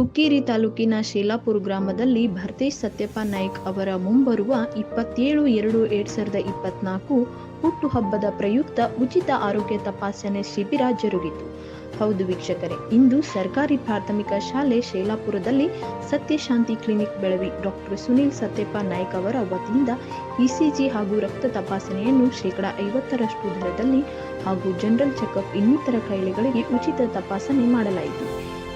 ಹುಕ್ಕೇರಿ ತಾಲೂಕಿನ ಶೇಲಾಪುರ ಗ್ರಾಮದಲ್ಲಿ ಭರ್ತೇಶ್ ಸತ್ಯಪ್ಪ ನಾಯ್ಕ್ ಅವರ ಮುಂಬರುವ ಇಪ್ಪತ್ತೇಳು ಎರಡು ಎರಡ್ ಸಾವಿರದ ಇಪ್ಪತ್ನಾಲ್ಕು ಹುಟ್ಟುಹಬ್ಬದ ಪ್ರಯುಕ್ತ ಉಚಿತ ಆರೋಗ್ಯ ತಪಾಸಣೆ ಶಿಬಿರ ಜರುಗಿತು. ಹೌದು ವೀಕ್ಷಕರೇ, ಇಂದು ಸರ್ಕಾರಿ ಪ್ರಾಥಮಿಕ ಶಾಲೆ ಶೇಲಾಪುರದಲ್ಲಿ ಸತ್ಯಶಾಂತಿ ಕ್ಲಿನಿಕ್ ಬೆಳವಿ ಡಾಕ್ಟರ್ ಸುನೀಲ್ ಸತ್ಯಪ್ಪ ನಾಯ್ಕ್ ಅವರ ವತಿಯಿಂದ ಇಸಿಜಿ ಹಾಗೂ ರಕ್ತ ತಪಾಸಣೆಯನ್ನು ಶೇಕಡ ಐವತ್ತರಷ್ಟು ದರದಲ್ಲಿ ಹಾಗೂ ಜನರಲ್ ಚೆಕಪ್ ಇನ್ನಿತರ ಕಾಯಿಲೆಗಳಿಗೆ ಉಚಿತ ತಪಾಸಣೆ ಮಾಡಲಾಯಿತು.